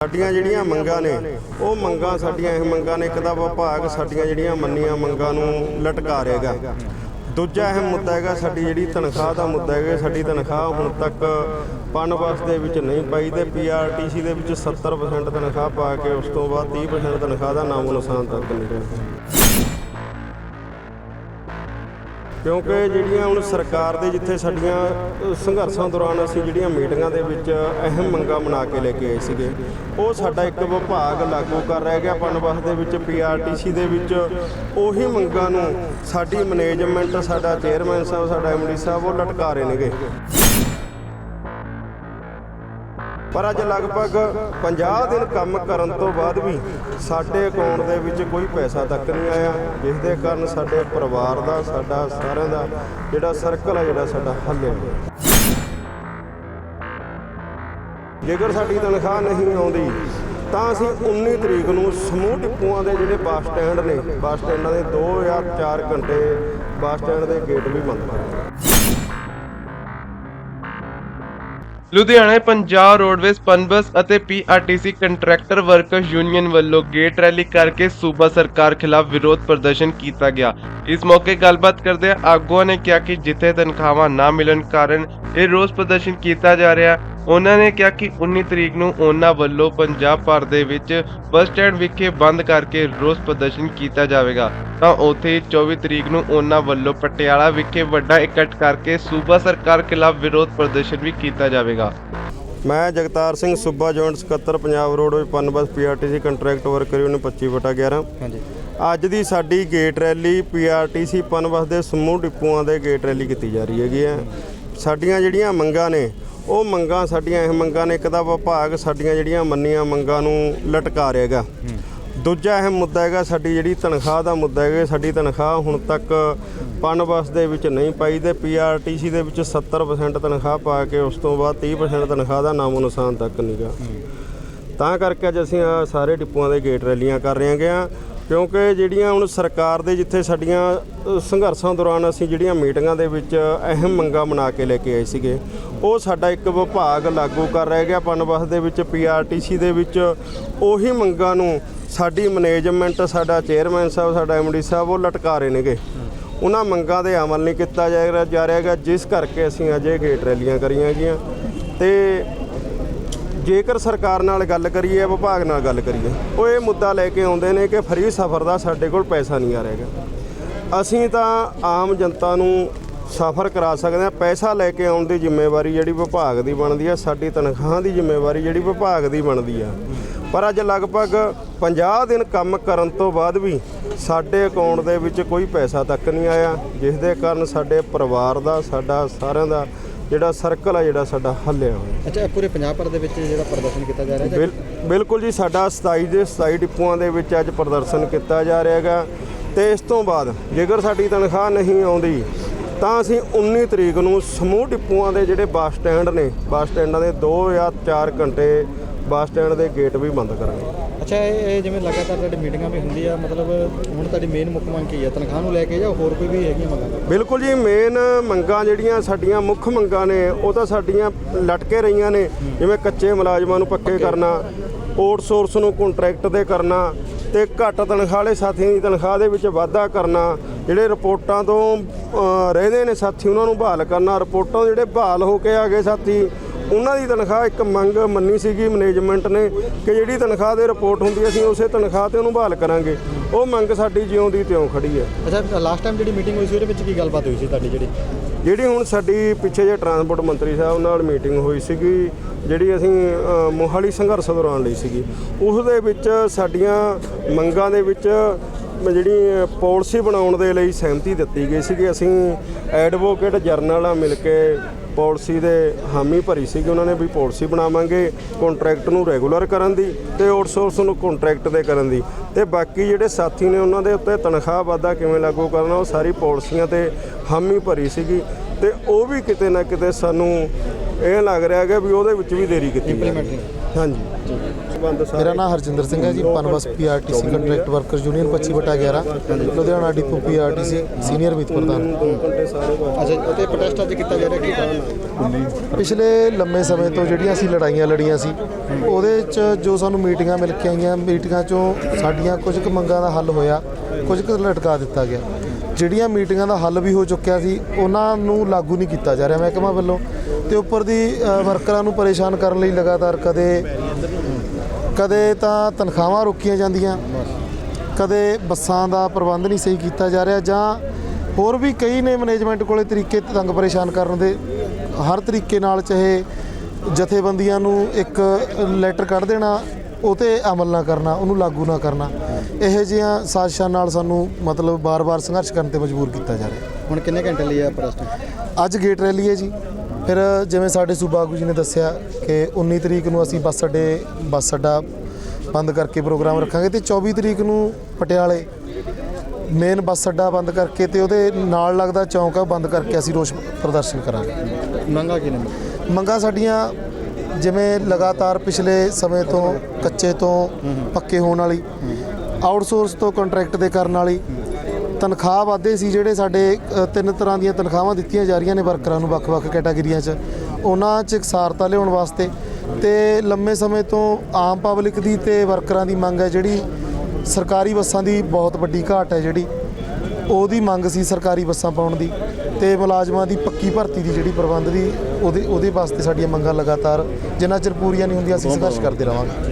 ਸਾਡੀਆਂ ਜਿਹੜੀਆਂ ਮੰਗਾਂ ਨੇ, ਉਹ ਮੰਗਾਂ ਸਾਡੀਆਂ ਇਹ ਮੰਗਾਂ ਨੇ, ਇੱਕ ਤਾਂ ਵਿਭਾਗ ਸਾਡੀਆਂ ਜਿਹੜੀਆਂ ਮੰਨੀਆਂ ਮੰਗਾਂ ਨੂੰ ਲਟਕਾ ਰਹੇਗਾ। ਦੂਜਾ ਅਹਿਮ ਮੁੱਦਾ ਹੈਗਾ ਸਾਡੀ ਜਿਹੜੀ ਤਨਖਾਹ ਦਾ ਮੁੱਦਾ ਹੈਗਾ, ਸਾਡੀ ਤਨਖਾਹ ਹੁਣ ਤੱਕ ਪਨਬਸ ਦੇ ਵਿੱਚ ਨਹੀਂ ਪਾਈ ਤੇ ਪੀਆਰਟੀਸੀ ਦੇ ਵਿੱਚ 70% ਤਨਖਾਹ ਪਾ ਕੇ ਉਸ ਤੋਂ ਬਾਅਦ 30% ਤਨਖਾਹ ਦਾ ਨਾਮੋ ਨਿਸ਼ਾਨ ਤੱਕ ਨਹੀਂ ਕਿਉਂਕਿ ਜਿਹੜੀਆਂ ਹੁਣ ਸਰਕਾਰ ਦੇ ਜਿੱਥੇ ਸਾਡੀਆਂ ਸੰਘਰਸ਼ਾਂ ਦੌਰਾਨ ਅਸੀਂ ਜਿਹੜੀਆਂ ਮੀਟਿੰਗਾਂ ਦੇ ਵਿੱਚ ਅਹਿਮ ਮੰਗਾਂ ਬਣਾ ਕੇ ਲੈ ਕੇ ਆਏ ਸੀਗੇ, ਉਹ ਸਾਡਾ ਇੱਕ ਵਿਭਾਗ ਲਾਗੂ ਕਰ ਰਹਿ ਗਿਆ ਪਨਬਸ ਦੇ ਵਿੱਚ ਪੀਆਰਟੀਸੀ ਦੇ ਵਿੱਚ। ਉਹੀ ਮੰਗਾਂ ਨੂੰ ਸਾਡੀ ਮੈਨੇਜਮੈਂਟ, ਸਾਡਾ ਚੇਅਰਮੈਨ ਸਾਹਿਬ, ਸਾਡਾ ਐਮਡੀ ਸਾਹਿਬ ਉਹ ਲਟਕਾ ਰਹੇ ਨੇਗੇ। ਪਰ ਅੱਜ ਲਗਭਗ 50 ਦਿਨ ਕੰਮ ਕਰਨ ਤੋਂ ਬਾਅਦ ਵੀ ਸਾਡੇ ਅਕਾਊਂਟ ਦੇ ਵਿੱਚ ਕੋਈ ਪੈਸਾ ਤੱਕ ਨਹੀਂ ਆਇਆ ਜਿਸ ਦੇ ਕਾਰਨ ਸਾਡੇ ਪਰਿਵਾਰ ਦਾ, ਸਾਡਾ ਸਾਰਿਆਂ ਦਾ ਜਿਹੜਾ ਸਰਕਲ ਹੈ ਜਿਹੜਾ ਸਾਡਾ ਹੱਲਿਆ ਜੇਕਰ ਸਾਡੀ ਤਨਖਾਹ ਨਹੀਂ ਆਉਂਦੀ, ਤਾਂ ਅਸੀਂ 19 ਤਰੀਕ ਨੂੰ ਸਮੂਹ ਟਿੱਪੂਆਂ ਦੇ ਜਿਹੜੇ ਬੱਸ ਸਟੈਂਡ ਨੇ, ਬੱਸ ਸਟੈਂਡਾਂ ਦੇ 2 ਜਾਂ 4 ਘੰਟੇ ਬੱਸ ਸਟੈਂਡ ਦੇ ਗੇਟ ਵੀ ਬੰਦ ਕਰਾਂਗੇ ਲੁਧਿਆਣਾ ਪੰਜਾਬ ਰੋਡਵੇਜ਼ ਪਨਬਸ ਅਤੇ ਪੀਆਰਟੀਸੀ ਕੰਟਰੈਕਟਰ ਵਰਕਰਸ ਯੂਨੀਅਨ ਵੱਲੋਂ ਗੇਟ ਰੈਲੀ ਕਰਕੇ ਸੂਬਾ ਸਰਕਾਰ ਖਿਲਾਫ ਵਿਰੋਧ ਪ੍ਰਦਰਸ਼ਨ ਕੀਤਾ ਗਿਆ। ਇਸ ਮੌਕੇ ਗੱਲਬਾਤ ਕਰਦੇ ਆਗੂਆਂ ਨੇ ਕਿਹਾ ਕਿ ਜਿੱਥੇ ਤਨਖਾਹਾਂ ਨਾ ਮਿਲਣ ਕਾਰਨ ਇਹ ਰੋਸ ਪ੍ਰਦਰਸ਼ਨ ਕੀਤਾ ਜਾ ਰਿਹਾ। ਉਹਨਾਂ ਨੇ ਕਿਹਾ ਕਿ 19 ਤਰੀਕ ਨੂੰ ਉਹਨਾਂ ਵੱਲੋਂ ਪੰਜਾਬ ਭਰ ਦੇ ਵਿੱਚ ਬੱਸ ਸਟੈਂਡ ਵਿਖੇ ਬੰਦ ਕਰਕੇ ਰੋਸ ਪ੍ਰਦਰਸ਼ਨ ਕੀਤਾ ਜਾਵੇਗਾ। ਤਾਂ ਉੱਥੇ ਹੀ 24 ਤਰੀਕ ਨੂੰ ਉਹਨਾਂ ਵੱਲੋਂ ਪਟਿਆਲਾ ਵਿਖੇ ਵੱਡਾ ਇਕੱਠ ਕਰਕੇ ਸੂਬਾ ਸਰਕਾਰ ਖਿਲਾਫ ਵਿਰੋਧ ਪ੍ਰਦਰਸ਼ਨ ਵੀ ਕੀਤਾ ਜਾਵੇਗਾ। ਮੈਂ ਜਗਤਾਰ ਸਿੰਘ ਸੂਬਾ ਜੁਆਇੰਟ ਸਕੱਤਰ Punjab roadways Punbus PRTC contract worker union 25 ਵਟਾ 11 ਹਾਂਜੀ। ਅੱਜ ਦੀ ਸਾਡੀ ਗੇਟ ਰੈਲੀ ਪੀਆਰਟੀਸੀ ਪਨਬਸ ਦੇ ਸਮੂਹ ਡਿਪੂਆਂ ਦੇ ਗੇਟ ਰੈਲੀ ਕੀਤੀ ਜਾ ਰਹੀ ਹੈਗੀ ਹੈ। ਸਾਡੀਆਂ ਜਿਹੜੀਆਂ ਮੰਗਾਂ ਨੇ ਉਹ ਮੰਗਾਂ ਸਾਡੀਆਂ, ਇਹ ਮੰਗਾਂ ਨੇ ਇੱਕ ਤਾਂ ਵਿਭਾਗ ਸਾਡੀਆਂ ਜਿਹੜੀਆਂ ਮੰਨੀਆਂ ਮੰਗਾਂ ਨੂੰ ਲਟਕਾ ਰਹੇਗਾ ਦੂਜਾ ਅਹਿਮ ਮੁੱਦਾ ਹੈਗਾ, ਸਾਡੀ ਜਿਹੜੀ ਤਨਖਾਹ ਦਾ ਮੁੱਦਾ ਹੈਗਾ, ਸਾਡੀ ਤਨਖਾਹ ਹੁਣ ਤੱਕ ਪਨਬਸ ਦੇ ਵਿੱਚ ਨਹੀਂ ਪਾਈ ਤੇ ਪੀਆਰਟੀਸੀ ਦੇ ਵਿੱਚ 70% ਤਨਖਾਹ ਪਾ ਕੇ ਉਸ ਤੋਂ ਬਾਅਦ 30% ਤਨਖਾਹ ਦਾ ਨਾਮੋ ਨਿਸ਼ਾਨ ਤੱਕ ਨਹੀਂਗਾ ਤਾਂ ਕਰਕੇ ਅੱਜ ਅਸੀਂ ਸਾਰੇ ਡਿਪੂਆਂ ਦੇ ਗੇਟ ਰੈਲੀਆਂ ਕਰ ਰਹੇ ਹਾਂਗੇ ਆ। ਕਿਉਂਕਿ ਜਿਹੜੀਆਂ ਹੁਣ ਸਰਕਾਰ ਦੇ ਜਿੱਥੇ ਸਾਡੀਆਂ ਸੰਘਰਸ਼ਾਂ ਦੌਰਾਨ ਅਸੀਂ ਜਿਹੜੀਆਂ ਮੀਟਿੰਗਾਂ ਦੇ ਵਿੱਚ ਅਹਿਮ ਮੰਗਾਂ ਬਣਾ ਕੇ ਲੈ ਕੇ ਆਏ ਸੀਗੇ, ਉਹ ਸਾਡਾ ਇੱਕ ਵਿਭਾਗ ਲਾਗੂ ਕਰ ਰਹਿ ਗਿਆ ਪਨਬਸ ਦੇ ਵਿੱਚ ਪੀਆਰਟੀਸੀ ਦੇ ਵਿੱਚ। ਉਹੀ ਮੰਗਾਂ ਨੂੰ ਸਾਡੀ ਮੈਨੇਜਮੈਂਟ, ਸਾਡਾ ਚੇਅਰਮੈਨ ਸਾਹਿਬ, ਸਾਡਾ ਐਮਡੀ ਸਾਹਿਬ ਉਹ ਲਟਕਾ ਰਹੇ ਨੇਗੇ। ਉਹਨਾਂ ਮੰਗਾਂ ਦੇ ਅਮਲ ਨਹੀਂ ਕੀਤਾ ਜਾ ਰਿਹਾ ਹੈਗਾ, ਜਿਸ ਕਰਕੇ ਅਸੀਂ ਅਜੇ ਇਹ ਗੇਟ ਰੈਲੀਆਂ ਕਰੀਆਂ ਗਈਆਂ ਤੇ ਜੇਕਰ ਸਰਕਾਰ ਨਾਲ ਗੱਲ ਕਰੀਏ, ਵਿਭਾਗ ਨਾਲ ਗੱਲ ਕਰੀਏ, ਉਹ ਇਹ ਮੁੱਦਾ ਲੈ ਕੇ ਆਉਂਦੇ ਨੇ ਕਿ ਫਰੀ ਸਫ਼ਰ ਦਾ ਸਾਡੇ ਕੋਲ ਪੈਸਾ ਨਹੀਂ ਆ ਰਿਹਾਗਾ ਅਸੀਂ ਤਾਂ ਆਮ ਜਨਤਾ ਨੂੰ ਸਫ਼ਰ ਕਰਾ ਸਕਦੇ ਹਾਂ। ਪੈਸਾ ਲੈ ਕੇ ਆਉਣ ਦੀ ਜ਼ਿੰਮੇਵਾਰੀ ਜਿਹੜੀ ਵਿਭਾਗ ਦੀ ਬਣਦੀ ਆ, ਸਾਡੀ ਤਨਖਾਹਾਂ ਦੀ ਜ਼ਿੰਮੇਵਾਰੀ ਜਿਹੜੀ ਵਿਭਾਗ ਦੀ ਬਣਦੀ ਆ। ਪਰ ਅੱਜ ਲਗਭਗ 50 ਦਿਨ ਕੰਮ ਕਰਨ ਤੋਂ ਬਾਅਦ ਵੀ ਸਾਡੇ ਅਕਾਊਂਟ ਦੇ ਵਿੱਚ ਕੋਈ ਪੈਸਾ ਤੱਕ ਨਹੀਂ ਆਇਆ, ਜਿਸ ਦੇ ਕਾਰਨ ਸਾਡੇ ਪਰਿਵਾਰ ਦਾ, ਸਾਡਾ ਸਾਰਿਆਂ ਦਾ ਜਿਹੜਾ ਸਰਕਲ ਆ ਜਿਹੜਾ ਸਾਡਾ ਹੱਲਿਆ ਹੋਇਆ। ਅੱਛਾ ਇਹ ਪੂਰੇ ਪੰਜਾਬ ਭਰ ਦੇ ਵਿੱਚ ਜਿਹੜਾ ਪ੍ਰਦਰਸ਼ਨ ਕੀਤਾ ਜਾ ਰਿਹਾ ਜਾਂ ਬਿਲ- ਬਿਲਕੁਲ ਜੀ ਸਾਡਾ 27 ਦੇ 27 ਡਿਪੂਆਂ ਦੇ ਵਿੱਚ ਅੱਜ ਪ੍ਰਦਰਸ਼ਨ ਕੀਤਾ ਜਾ ਰਿਹਾ ਹੈਗਾ। ਤੇ ਇਸ ਤੋਂ ਬਾਅਦ ਜੇਕਰ ਸਾਡੀ ਤਨਖਾਹ ਨਹੀਂ ਆਉਂਦੀ ਤਾਂ ਅਸੀਂ 19 ਤਰੀਕ ਨੂੰ ਸਮੂਹ ਡਿਪੂਆਂ ਦੇ ਜਿਹੜੇ ਬੱਸ ਸਟੈਂਡ ਨੇ ਬੱਸ ਸਟੈਂਡਾਂ ਦੇ 2 ਜਾਂ 4 ਘੰਟੇ ਬੱਸ ਸਟੈਂਡ ਦੇ ਗੇਟ ਵੀ ਬੰਦ ਕਰਾਂਗੇ। ਅੱਛਾ ਇਹ ਇਹ ਜਿਵੇਂ ਲਗਾਤਾਰ ਤੁਹਾਡੀ ਮੀਟਿੰਗਾਂ ਵੀ ਹੁੰਦੀ ਆ ਮਤਲਬ ਹੁਣ ਤੁਹਾਡੀ ਮੇਨ ਮੁੱਖ ਮੰਗ ਕੀ ਹੈ ਤਨਖਾਹ ਨੂੰ ਲੈ ਕੇ ਜਾਂ ਹੋਰ ਕੋਈ ਵੀ ਹੈਗੀ ਮੰਗਾਂ? ਬਿਲਕੁਲ ਜੀ ਮੇਨ ਮੰਗਾਂ ਜਿਹੜੀਆਂ ਸਾਡੀਆਂ ਮੁੱਖ ਮੰਗਾਂ ਨੇ ਉਹ ਤਾਂ ਸਾਡੀਆਂ ਲਟਕੇ ਰਹੀਆਂ ਨੇ। ਜਿਵੇਂ ਕੱਚੇ ਮੁਲਾਜ਼ਮਾਂ ਨੂੰ ਪੱਕੇ ਕਰਨਾ ਆਊਟਸੋਰਸ ਨੂੰ ਕੰਟਰੈਕਟ ਤੇ ਕਰਨਾ ਤੇ ਘੱਟ ਤਨਖਾਹ ਵਾਲੇ ਸਾਥੀਆਂ ਦੀ ਤਨਖਾਹ ਦੇ ਵਿੱਚ ਵਾਧਾ ਕਰਨਾ ਜਿਹੜੇ ਰਿਪੋਰਟਾਂ ਤੋਂ ਰਹਿੰਦੇ ਨੇ ਸਾਥੀ ਉਹਨਾਂ ਨੂੰ ਬਹਾਲ ਕਰਨਾ। ਰਿਪੋਰਟਾਂ ਜਿਹੜੇ ਬਹਾਲ ਹੋ ਕੇ ਆ ਗਏ ਸਾਥੀ ਉਹਨਾਂ ਦੀ ਤਨਖਾਹ ਇੱਕ ਮੰਗ ਮੰਨੀ ਸੀਗੀ ਮੈਨੇਜਮੈਂਟ ਨੇ ਕਿ ਜਿਹੜੀ ਤਨਖਾਹ ਦੇ ਰਿਪੋਰਟ ਹੁੰਦੀ ਅਸੀਂ ਉਸੇ ਤਨਖਾਹ ਤੇ ਉਹਨੂੰ ਬਹਾਲ ਕਰਾਂਗੇ। ਉਹ ਮੰਗ ਸਾਡੀ ਜਿਉਂ ਦੀ ਤਿਉਂ ਖੜੀ ਹੈ। ਅੱਛਾ ਲਾਸਟ ਟਾਈਮ ਜਿਹੜੀ ਮੀਟਿੰਗ ਹੋਈ ਸੀ ਉਹਦੇ ਵਿੱਚ ਕੀ ਗੱਲਬਾਤ ਹੋਈ ਸੀ ਤੁਹਾਡੀ ਜਿਹੜੀ? ਜਿਹੜੀ ਹੁਣ ਸਾਡੀ ਪਿੱਛੇ ਜੇ ਟਰਾਂਸਪੋਰਟ ਮੰਤਰੀ ਸਾਹਿਬ ਨਾਲ ਮੀਟਿੰਗ ਹੋਈ ਸੀਗੀ ਜਿਹੜੀ ਅਸੀਂ ਮੋਹਾਲੀ ਸੰਘਰਸ਼ ਦੌਰਾਨ ਲਈ ਸੀਗੀ। ਉਸ ਦੇ ਵਿੱਚ ਸਾਡੀਆਂ ਮੰਗਾਂ ਦੇ ਵਿੱਚ ਜਿਹੜੀ ਪਾਲਿਸੀ ਬਣਾਉਣ ਦੇ ਲਈ ਸਹਿਮਤੀ ਦਿੱਤੀ ਗਈ ਸੀਗੀ। ਅਸੀਂ ਐਡਵੋਕੇਟ ਜਰਨਲ ਨਾਲ ਮਿਲ ਕੇ ਪਾਲਿਸੀ ਦੇ ਹਾਮੀ ਭਰੀ ਸੀਗੀ ਉਹਨਾਂ ਨੇ ਵੀ ਪਾਲਿਸੀ ਬਣਾਵਾਂਗੇ ਕੰਟਰੈਕਟ ਨੂੰ ਰੈਗੂਲਰ ਕਰਨ ਦੀ ਤੇ ਆਊਟਸੋਰਸ ਨੂੰ ਕੰਟਰੈਕਟ ਤੇ ਕਰਨ ਦੀ। ਤੇ ਬਾਕੀ ਜਿਹੜੇ ਸਾਥੀ ਨੇ ਉਹਨਾਂ ਦੇ ਉੱਤੇ ਤਨਖਾਹ ਵਾਧਾ ਕਿਵੇਂ ਲਾਗੂ ਕਰਨਾ, ਉਹ ਸਾਰੀ ਪਾਲਿਸੀਆਂ ਤੇ ਹਾਮੀ ਭਰੀ ਸੀਗੀ। ਤੇ ਉਹ ਵੀ ਕਿਤੇ ਨਾ ਕਿਤੇ ਸਾਨੂੰ ਇਹ ਲੱਗ ਰਿਹਾ ਹੈਗਾ ਵੀ ਉਹਦੇ ਵਿੱਚ ਵੀ ਦੇਰੀ ਕੀਤੀ ਹੈ ਹਾਂਜੀ। ਮੇਰਾ ਨਾਮ ਹਰਜਿੰਦਰ ਸਿੰਘ ਹੈ ਜੀ Punbus PRTC contract worker union 25 ਬਟਾ 11 ਲੁਧਿਆਣਾ ਡਿਪੂ ਪੀਆਰਟੀਸੀ ਸੀਨੀਅਰ ਮੀਤ ਪ੍ਰਧਾਨ। ਅੱਛਾ ਅਤੇ ਪ੍ਰੋਟੈਸਟ ਅੱਜ ਕੀਤਾ ਜਾ ਰਿਹਾ ਕੀ ਕਾਰਨ ਪਿਛਲੇ ਲੰਮੇ ਸਮੇਂ ਤੋਂ ਜਿਹੜੀਆਂ ਅਸੀਂ ਲੜਾਈਆਂ ਲੜੀਆਂ ਸੀ ਉਹਦੇ 'ਚ ਜੋ ਸਾਨੂੰ ਮੀਟਿੰਗਾਂ ਮਿਲ ਕੇ ਆਈਆਂ ਮੀਟਿੰਗਾਂ 'ਚੋਂ ਸਾਡੀਆਂ ਕੁਝ ਕੁ ਮੰਗਾਂ ਦਾ ਹੱਲ ਹੋਇਆ ਕੁਝ ਕੁ ਲਟਕਾ ਦਿੱਤਾ ਗਿਆ। ਜਿਹੜੀਆਂ ਮੀਟਿੰਗਾਂ ਦਾ ਹੱਲ ਵੀ ਹੋ ਚੁੱਕਿਆ ਸੀ ਉਹਨਾਂ ਨੂੰ ਲਾਗੂ ਨਹੀਂ ਕੀਤਾ ਜਾ ਰਿਹਾ ਮਹਿਕਮਾ ਵੱਲੋਂ। ਤੇ ਉੱਪਰ ਦੀ ਵਰਕਰਾਂ ਨੂੰ ਪਰੇਸ਼ਾਨ ਕਰਨ ਲਈ ਲਗਾਤਾਰ ਕਦੇ ਕਦੇ ਤਾਂ ਤਨਖਾਹਾਂ ਰੋਕੀਆਂ ਜਾਂਦੀਆਂ ਕਦੇ ਬੱਸਾਂ ਦਾ ਪ੍ਰਬੰਧ ਨਹੀਂ ਸਹੀ ਕੀਤਾ ਜਾ ਰਿਹਾ ਜਾਂ ਹੋਰ ਵੀ ਕਈ ਨੇ ਮੈਨੇਜਮੈਂਟ ਕੋਲੇ ਤਰੀਕੇ ਤੰਗ ਪਰੇਸ਼ਾਨ ਕਰਨ ਦੇ ਹਰ ਤਰੀਕੇ ਨਾਲ ਚਾਹੇ ਜਥੇਬੰਦੀਆਂ ਨੂੰ ਇੱਕ ਲੈਟਰ ਕੱਢ ਦੇਣਾ ਉਹ ਤੇ ਅਮਲ ਨਾ ਕਰਨਾ ਉਹਨੂੰ ਲਾਗੂ ਨਾ ਕਰਨਾ ਇਹੋ ਜਿਹੀਆਂ ਸਾਜ਼ਿਸ਼ਾਂ ਨਾਲ ਸਾਨੂੰ ਮਤਲਬ ਬਾਰ-ਬਾਰ ਸੰਘਰਸ਼ ਕਰਨ ਤੇ ਮਜਬੂਰ ਕੀਤਾ ਜਾ ਰਿਹਾ। ਹੁਣ ਕਿੰਨੇ ਘੰਟੇ ਲਈ ਆ ਪ੍ਰੋਟੈਸਟ ਅੱਜ ਗੇਟ ਰੈਲੀ ਹੈ ਜੀ। ਫਿਰ ਜਿਵੇਂ ਸਾਡੇ ਸੂਬਾ ਆਗੂ ਜੀ ਨੇ ਦੱਸਿਆ ਕਿ 19 ਤਰੀਕ ਨੂੰ ਅਸੀਂ ਬੱਸ ਅੱਡੇ ਬੱਸ ਅੱਡਾ ਬੰਦ ਕਰਕੇ ਪ੍ਰੋਗਰਾਮ ਰੱਖਾਂਗੇ ਤੇ 24 ਤਰੀਕ ਨੂੰ ਪਟਿਆਲੇ ਮੇਨ ਬੱਸ ਅੱਡਾ ਬੰਦ ਕਰਕੇ ਤੇ ਉਹਦੇ ਨਾਲ ਲੱਗਦਾ ਚੌਂਕ ਆ ਬੰਦ ਕਰਕੇ ਅਸੀਂ ਰੋਸ ਪ੍ਰਦਰਸ਼ਨ ਕਰਾਂਗੇ। ਮੰਗਾ ਕੀ ਨੇ? ਮੰਗਾਂ ਸਾਡੀਆਂ ਜਿਵੇਂ ਲਗਾਤਾਰ ਪਿਛਲੇ ਸਮੇਂ ਤੋਂ ਕੱਚੇ ਤੋਂ ਪੱਕੇ ਹੋਣ ਵਾਲੀ ਆਊਟਸੋਰਸ ਤੋਂ ਕੰਟਰੈਕਟ ਦੇ ਕਰਨ ਵਾਲੀ ਤਨਖਾਹ ਵਾਧੇ ਸੀ ਜਿਹੜੇ ਸਾਡੇ ਤਿੰਨ ਤਰ੍ਹਾਂ ਦੀਆਂ ਤਨਖਾਹਾਂ ਦਿੱਤੀਆਂ ਜਾ ਰਹੀਆਂ ਨੇ ਵਰਕਰਾਂ ਨੂੰ ਵੱਖ-ਵੱਖ ਕੈਟਾਗਰੀਆਂ 'ਚ। ਉਹਨਾਂ 'ਚ ਇਕਸਾਰਤਾ ਲਿਆਉਣ ਵਾਸਤੇ ਤੇ ਲੰਮੇ ਸਮੇਂ ਤੋਂ ਆਮ ਪਬਲਿਕ ਦੀ ਤੇ ਵਰਕਰਾਂ ਦੀ ਮੰਗ ਹੈ ਜਿਹੜੀ ਸਰਕਾਰੀ ਬੱਸਾਂ ਦੀ ਬਹੁਤ ਵੱਡੀ ਘਾਟ ਹੈ ਜਿਹੜੀ। ਉਹਦੀ ਮੰਗ ਸੀ ਸਰਕਾਰੀ ਬੱਸਾਂ ਪਾਉਣ ਦੀ ਤੇ ਮੁਲਾਜ਼ਮਾਂ ਦੀ ਪੱਕੀ ਭਰਤੀ ਦੀ ਜਿਹੜੀ ਪ੍ਰਬੰਧ ਦੀ, ਉਹਦੇ ਉਹਦੇ ਵਾਸਤੇ ਸਾਡੀਆਂ ਮੰਗਾਂ ਲਗਾਤਾਰ ਜਿੰਨਾ ਚਿਰ ਪੂਰੀਆਂ ਨਹੀਂ ਹੁੰਦੀਆਂ, ਅਸੀਂ ਸੰਘਰਸ਼ ਕਰਦੇ ਰਵਾਂਗੇ।